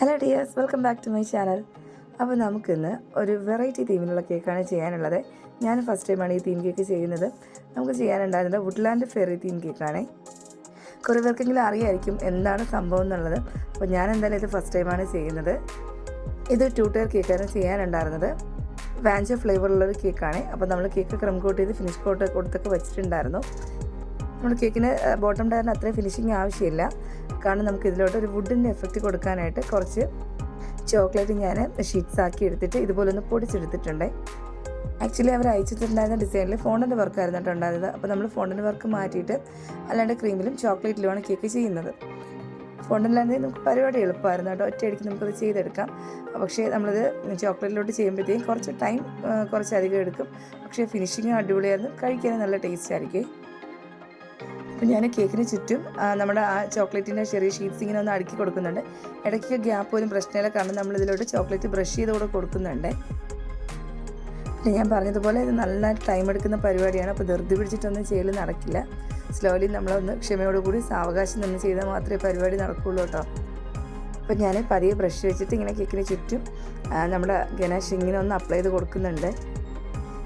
Hello dears welcome back to my channel അപ്പോൾ നമുക്കിന്ന് ഒരു വെറൈറ്റി തീമിലുള്ള കേക്കാണ് ചെയ്യാനുള്ളത്. ഞാൻ ഫസ്റ്റ് ടൈമാണ് ഈ തീം കേക്ക് ചെയ്യുന്നത്. നമുക്ക് ചെയ്യാനുണ്ടായിരുന്നത് വുഡ്ലാൻഡ് ഫെറി തീം കേക്കാണ് കുറേ പേർക്കെങ്കിലും അറിയായിരിക്കും എന്താണ് സംഭവം എന്നുള്ളത്. അപ്പോൾ ഞാൻ എന്തായാലും ഇത് ഫസ്റ്റ് ടൈമാണ് ചെയ്യുന്നത്. ഇത് ടു ടയർ കേക്കാണ് ചെയ്യാനുണ്ടായിരുന്നത്. വാഞ്ച ഫ്ലേവറുള്ളൊരു കേക്കാണ് അപ്പോൾ നമ്മൾ കേക്ക് ക്രം കോട്ട് ചെയ്ത് ഫിനിഷ് കോട്ട് കൊടുത്തൊക്കെ വെച്ചിട്ടുണ്ടായിരുന്നു. നമ്മൾ കേക്കിന് ബോട്ടം ടയറിന് അത്രയും ഫിനിഷിങ് ആവശ്യമില്ല. കാരണം നമുക്ക് ഇതിലോട്ട് ഒരു വുഡിന്റെ എഫക്റ്റ് കൊടുക്കാനായിട്ട് കുറച്ച് ചോക്ലേറ്റ് ഞാൻ ഷീറ്റ്സ് ആക്കി എടുത്തിട്ട് ഇതുപോലെ ഒന്ന് പൊടിച്ചെടുത്തിട്ടുണ്ട്. ആക്ച്വലി അവർ അയച്ചിട്ടുണ്ടായിരുന്ന ഡിസൈനിൽ ഫോണിന്റെ വർക്കായിരുന്നു കേട്ടോ ഉണ്ടായിരുന്നത്. അപ്പോൾ നമ്മൾ ഫോണിന്റെ വർക്ക് മാറ്റിയിട്ട് അല്ലാണ്ട് ക്രീമിലും ചോക്ലേറ്റിലുമാണ് കേക്ക് ചെയ്യുന്നത്. ഫോണ്ടിലാണെങ്കിൽ നമുക്ക് പരിപാടി എളുപ്പമായിരുന്നു കേട്ടോ. ഒറ്റയടിക്ക് നമുക്കത് ചെയ്തെടുക്കാം. പക്ഷേ നമ്മളത് ചോക്ലേറ്റിലോട്ട് ചെയ്യുമ്പോഴത്തേക്കും കുറച്ച് ടൈം കുറച്ചധികം എടുക്കും. പക്ഷേ ഫിനിഷിങ് അടിപൊളിയായിരുന്നു. കഴിക്കാൻ നല്ല ടേസ്റ്റ് ആയിരിക്കും. അപ്പം ഞാൻ കേക്കിന് ചുറ്റും നമ്മുടെ ആ ചോക്ലേറ്റിന്റെ ചെറിയ ഷീറ്റ്സ് ഇങ്ങനെ ഒന്ന് അടുക്കി കൊടുക്കുന്നുണ്ട്. ഇടയ്ക്ക് ഗ്യാപ്പ് പോലും പ്രശ്നമില്ല കാരണം നമ്മൾ ഇതിലോട്ട് ചോക്ലേറ്റ് ബ്രഷ് ചെയ്ത് കൂടെ കൊടുക്കുന്നുണ്ട്. പിന്നെ ഞാൻ പറഞ്ഞതുപോലെ ഇത് നല്ല ടൈം എടുക്കുന്ന പരിപാടിയാണ് അപ്പോൾ ധൃതി പിടിച്ചിട്ടൊന്നും ചെയ്യൽ നടക്കില്ല. സ്ലോലി നമ്മളൊന്ന് ക്ഷമയോടുകൂടി സാവകാശം നിന്ന് ചെയ്താൽ മാത്രമേ പരിപാടി നടക്കുകയുള്ളൂ കേട്ടോ. അപ്പോൾ ഞാൻ പതിയെ ബ്രഷ് വെച്ചിട്ട് ഇങ്ങനെ കേക്കിന് ചുറ്റും നമ്മുടെ ഗനാഷ് ഇങ്ങനെ ഒന്ന് അപ്ലൈ ചെയ്ത് കൊടുക്കുന്നുണ്ട്.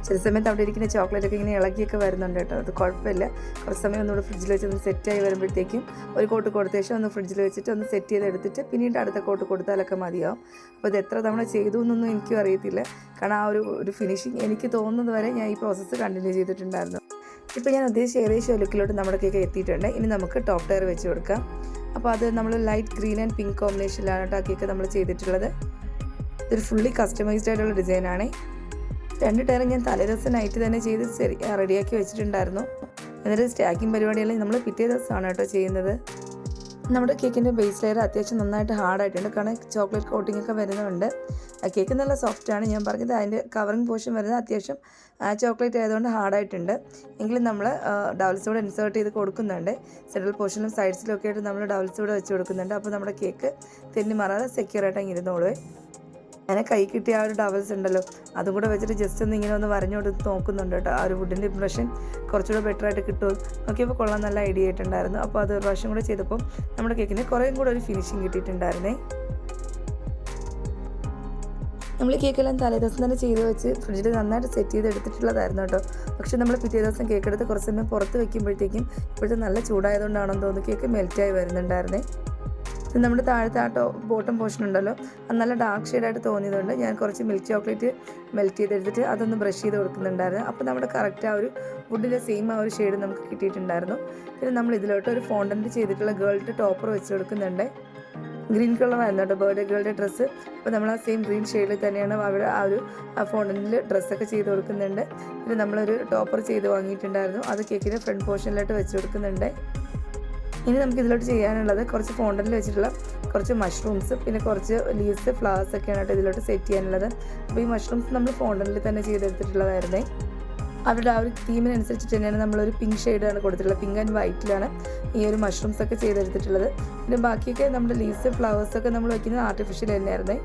ചില സമയത്ത് അവിടെ ഇരിക്കുന്ന ചോക്ലേറ്റ് ഒക്കെ ഇങ്ങനെ ഇളകിയൊക്കെ വരുന്നുണ്ട് കേട്ടോ. അത് കുഴപ്പമില്ല. കുറച്ച് സമയം ഒന്നുകൂടെ ഫ്രിഡ്ജിൽ വെച്ച് ഒന്ന് സെറ്റായി വരുമ്പോഴത്തേക്കും ഒരു കോട്ട് കൊടുത്ത ശേഷം ഒന്ന് ഫ്രിഡ്ജിൽ വെച്ചിട്ട് ഒന്ന് സെറ്റ് ചെയ്ത് എടുത്തിട്ട് പിന്നീട് അടുത്ത കോട്ട് കൊടുത്താലൊക്കെ മതിയാവും. അപ്പോൾ ഇത് എത്ര തവണ ചെയ്തു എന്നൊന്നും എനിക്കും അറിയത്തില്ല. കാരണം ആ ഒരു ഒരു ഫിനിഷിങ് എനിക്ക് തോന്നുന്നത് വരെ ഞാൻ ഈ പ്രോസസ്സ് കണ്ടിന്യൂ ചെയ്തിട്ടുണ്ടായിരുന്നു. ഇപ്പോൾ ഞാൻ ഉദ്ദേശിച്ച ഏകദേശം ലുക്കിലോട്ട് നമ്മുടെ കേക്ക് എത്തിയിട്ടുണ്ട്. ഇനി നമുക്ക് ടോപ്പ് ടയർ വെച്ച് കൊടുക്കാം. അപ്പോൾ അത് നമ്മൾ ലൈറ്റ് ഗ്രീൻ ആൻഡ് പിങ്ക് കോമ്പിനേഷനിലാണ് കേട്ടോ ആ കേക്ക് നമ്മൾ ചെയ്തിട്ടുള്ളത്. ഇതൊരു ഫുള്ളി കസ്റ്റമൈസ്ഡ് ആയിട്ടുള്ള ഡിസൈനാണ് രണ്ട് ടയർ ഞാൻ തലേദിവസം നൈറ്റ് തന്നെ ചെയ്ത് റെഡിയാക്കി വെച്ചിട്ടുണ്ടായിരുന്നു. എന്നിട്ട് സ്റ്റാക്കിംഗ് പരിപാടിയെല്ലാം നമ്മൾ പിറ്റേ ദിവസമാണ് കേട്ടോ ചെയ്യുന്നത്. നമ്മുടെ കേക്കിന്റെ ബേസ് ലെയർ അത്യാവശ്യം നന്നായിട്ട് ഹാർഡായിട്ടുണ്ട് കാരണം ചോക്ലേറ്റ് കോട്ടിംഗ് ഒക്കെ വരുന്നുണ്ട്. കേക്ക് നല്ല സോഫ്റ്റാണ് ഞാൻ പറഞ്ഞത് അതിന്റെ കവറിങ് പോർഷൻ വരുന്നത് അത്യാവശ്യം ചോക്ലേറ്റ് ആയതുകൊണ്ട് ഹാർഡായിട്ടുണ്ട് എങ്കിലും നമ്മൾ ഡബിൾസ് കൂടെ ഇൻസേർട്ട് ചെയ്ത് കൊടുക്കുന്നുണ്ട്. സെൻട്രൽ പോർഷനിലും സൈഡ്സിലും ഒക്കെ ആയിട്ട് നമ്മൾ ഡബിൾസ് കൂടെ വെച്ച് കൊടുക്കുന്നുണ്ട്. അപ്പോൾ നമ്മുടെ കേക്ക് തെന്നി മാറാതെ സെക്യൂർ ആയിട്ട് ഇരുന്നോളൂ. അങ്ങനെ കൈ കിട്ടിയ ആ ഒരു ടവൽസ് ഉണ്ടല്ലോ. അതും കൂടെ വെച്ചിട്ട് ജസ്റ്റ് ഒന്ന് ഇങ്ങനെ ഒന്ന് വരഞ്ഞു കൊടുത്ത് നോക്കുന്നുണ്ട് കേട്ടോ. ആ ഒരു വുഡിന്റെ ഇംപ്രഷൻ കുറച്ചുകൂടെ ബെറ്റർ ആയിട്ട് കിട്ടും. നോക്കിയപ്പോൾ കൊള്ളാൻ നല്ല ഐഡിയ ആയിട്ടുണ്ടായിരുന്നു. അപ്പോൾ അത് ഒരു പ്രാവശ്യം കൂടെ ചെയ്തപ്പോൾ നമ്മുടെ കേക്കിന് കുറേയും കൂടെ ഒരു ഫിനിഷിങ് കിട്ടിയിട്ടുണ്ടായിരുന്നേ. നമ്മൾ കേക്കെല്ലാം കേക്കെല്ലാം തലേദിവസം തന്നെ ചെയ്ത് വെച്ച് ഫ്രിഡ്ജിൽ നന്നായിട്ട് സെറ്റ് ചെയ്ത് എടുത്തിട്ടുള്ളതായിരുന്നു കേട്ടോ. പക്ഷേ നമ്മൾ പിറ്റേ ദിവസം കേക്ക് എടുത്ത് കുറച്ച് സമയം പുറത്ത് വെക്കുമ്പോഴത്തേക്കും ഇപ്പോഴത്തെ നല്ല ചൂടായതുകൊണ്ടാണെന്ന് തോന്നുന്നു കേക്ക് മെൽറ്റായി വരുന്നുണ്ടായിരുന്നേ. നമ്മുടെ താഴത്തെ ആ ബോട്ടം പോർഷൻ ഉണ്ടല്ലോ. അത് നല്ല ഡാർക്ക് ഷെയ്ഡായിട്ട് തോന്നിയതുകൊണ്ട് ഞാൻ കുറച്ച് മിൽക്ക് ചോക്ലേറ്റ് മെൽറ്റ് ചെയ്തെടുത്തിട്ട് അതൊന്ന് ബ്രഷ് ചെയ്ത് കൊടുക്കുന്നുണ്ടായിരുന്നു. അപ്പോൾ നമ്മുടെ കറക്റ്റ് ആ ഒരു വുഡിന്റെ സെയിം ആ ഒരു ഷെയ്ഡ് നമുക്ക് കിട്ടിയിട്ടുണ്ടായിരുന്നു. പിന്നെ നമ്മൾ ഇതിലോട്ട് ഒരു ഫോണ്ടന്റ് ചെയ്തിട്ടുള്ള ഗേൾട്ട് ടോപ്പർ വെച്ച് കൊടുക്കുന്നുണ്ട്. ഗ്രീൻ കളറായിരുന്നു കേട്ടോ ബേർഡേ ഗേളുടെ ഡ്രസ്സ് അപ്പോൾ നമ്മൾ ആ സെയിം ഗ്രീൻ ഷെയ്ഡിൽ തന്നെയാണ് അവിടെ ആ ഒരു ഫോണ്ടിൽ ഡ്രസ്സൊക്കെ ചെയ്ത് കൊടുക്കുന്നുണ്ട്. പിന്നെ നമ്മളൊരു ടോപ്പർ ചെയ്ത് വാങ്ങിയിട്ടുണ്ടായിരുന്നു. അത് കേക്കിന്റെ ഫ്രണ്ട് പോർഷനിലോട്ട് വെച്ച് കൊടുക്കുന്നുണ്ട്. ഇനി നമുക്ക് ഇതിലോട്ട് ചെയ്യാനുള്ളത് കുറച്ച് ഫോണ്ടനിൽ വെച്ചിട്ടുള്ള കുറച്ച് മഷ്റൂംസ് പിന്നെ കുറച്ച് ലീവ്സ് ഫ്ലവേഴ്സ് ഒക്കെയാണ് ഇതിലോട്ട് സെറ്റ് ചെയ്യാനുള്ളത്. അപ്പോൾ ഈ മഷ്റൂംസ് നമ്മൾ ഫോണ്ടനിൽ തന്നെ ചെയ്തെടുത്തിട്ടുള്ളതായിരുന്നേ. അവരുടെ ആ ഒരു തീമിനനുസരിച്ച് തന്നെയാണ് നമ്മളൊരു പിങ്ക് ഷെയ്ഡാണ് കൊടുത്തിട്ടുള്ളത്. പിങ്ക് ആൻഡ് വൈറ്റിലാണ് ഈ ഒരു മഷ്റൂംസ് ഒക്കെ ചെയ്തെടുത്തിട്ടുള്ളത്. പിന്നെ ബാക്കിയൊക്കെ നമ്മുടെ ലീവ്സ് ഫ്ലവേഴ്സ് ഒക്കെ നമ്മൾ വയ്ക്കുന്നത് ആർട്ടിഫിഷ്യൽ തന്നെയായിരുന്നേ.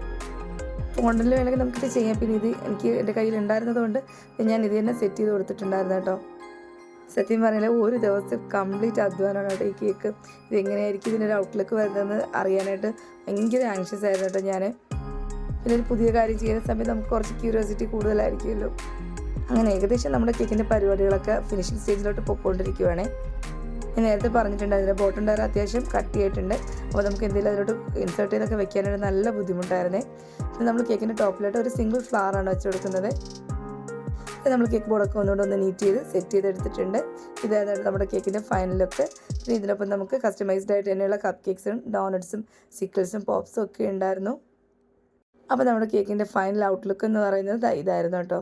ഫോണ്ടനിൽ വേണമെങ്കിൽ നമുക്കിത് ചെയ്യാം. പിന്നെ ഇത് എനിക്ക് എന്റെ കയ്യിൽ ഉണ്ടായിരുന്നത് കൊണ്ട് ഞാൻ ഇത് തന്നെ സെറ്റ് ചെയ്ത് കൊടുത്തിട്ടുണ്ടായിരുന്നു കേട്ടോ. സത്യം പറഞ്ഞാൽ ഒരു ദിവസം കംപ്ലീറ്റ് അധ്വാനമാണ് കേട്ടോ ഈ കേക്ക് ഇതെങ്ങനെയായിരിക്കും ഇതിന്റെ ഒരു ഔട്ട്ലുക്ക് വരുന്നതെന്ന് അറിയാനായിട്ട് ഭയങ്കര ആങ്ഷ്യസ് ആയിരുന്നു കേട്ടോ ഞാൻ പിന്നെ ഒരു പുതിയ കാര്യം ചെയ്യുന്ന സമയത്ത് നമുക്ക് കുറച്ച് ക്യൂരിയോസിറ്റി കൂടുതലായിരിക്കുമല്ലോ. അങ്ങനെ ഏകദേശം നമ്മുടെ കേക്കിന്റെ പരിപാടികളൊക്കെ ഫിനിഷിംഗ് സ്റ്റേജിലോട്ട് പൊയ്ക്കൊണ്ടിരിക്കുവാണേ ഞാൻ നേരത്തെ പറഞ്ഞിട്ടുണ്ട് അതിന്റെ ബോട്ടം ടയർ അത്യാവശ്യം കട്ടിയായിട്ടുണ്ട്. അപ്പോൾ നമുക്ക് എന്തെങ്കിലും അതിലോട്ട് ഇൻസേർട്ട് ചെയ്തൊക്കെ വെക്കാനായിട്ട് നല്ല ബുദ്ധിമുട്ടായിരുന്നേ. പിന്നെ നമ്മൾ കേക്കിന്റെ ടോപ്പിലോട്ട് ഒരു സിംഗിൾ ഫ്ലവർ ആണ് വെച്ച് കൊടുക്കുന്നത്. നമ്മൾ കേക്ക് ബോർഡൊക്കെ ഒന്നുകൂടെ ഒന്ന് നീറ്റ് ചെയ്ത് സെറ്റ് ചെയ്ത് എടുത്തിട്ടുണ്ട് ഇതാണ് നമ്മുടെ കേക്കിന്റെ ഫൈനൽ ലുക്ക് പിന്നെ ഇതിനൊപ്പം നമുക്ക് കസ്റ്റമൈസ്ഡ് ആയിട്ട് തന്നെയുള്ള കപ്പ് കേക്ക്സും ഡോണറ്റ്സും സിക്കിൾസും പോപ്സും ഒക്കെ ഉണ്ടായിരുന്നു. അപ്പോൾ നമ്മുടെ കേക്കിന്റെ ഫൈനൽ ഔട്ട്ലുക്ക് എന്ന് പറയുന്നത് ഇതായിരുന്നു കേട്ടോ.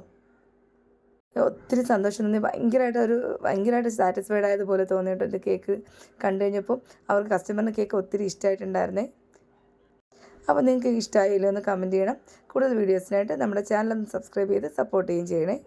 ഒത്തിരി സന്തോഷം തോന്നി. ഭയങ്കരമായിട്ട് ഒരു ഭയങ്കരമായിട്ട് സാറ്റിസ്ഫൈഡ് ആയതുപോലെ തോന്നിയിട്ട് എന്റെ കേക്ക് കണ്ടു കഴിഞ്ഞപ്പോൾ അവർക്ക് കസ്റ്റമറിന് കേക്ക് ഒത്തിരി ഇഷ്ടമായിട്ടുണ്ടായിരുന്നേ. അപ്പോൾ നിങ്ങൾക്ക് ഇഷ്ടമായില്ലോ എന്ന് കമന്റ് ചെയ്യണം. കൂടുതൽ വീഡിയോസിനായിട്ട് നമ്മുടെ ചാനൽ ഒന്ന് സബ്സ്ക്രൈബ് ചെയ്ത് സപ്പോർട്ട് ചെയ്യുകയും ചെയ്യണേ.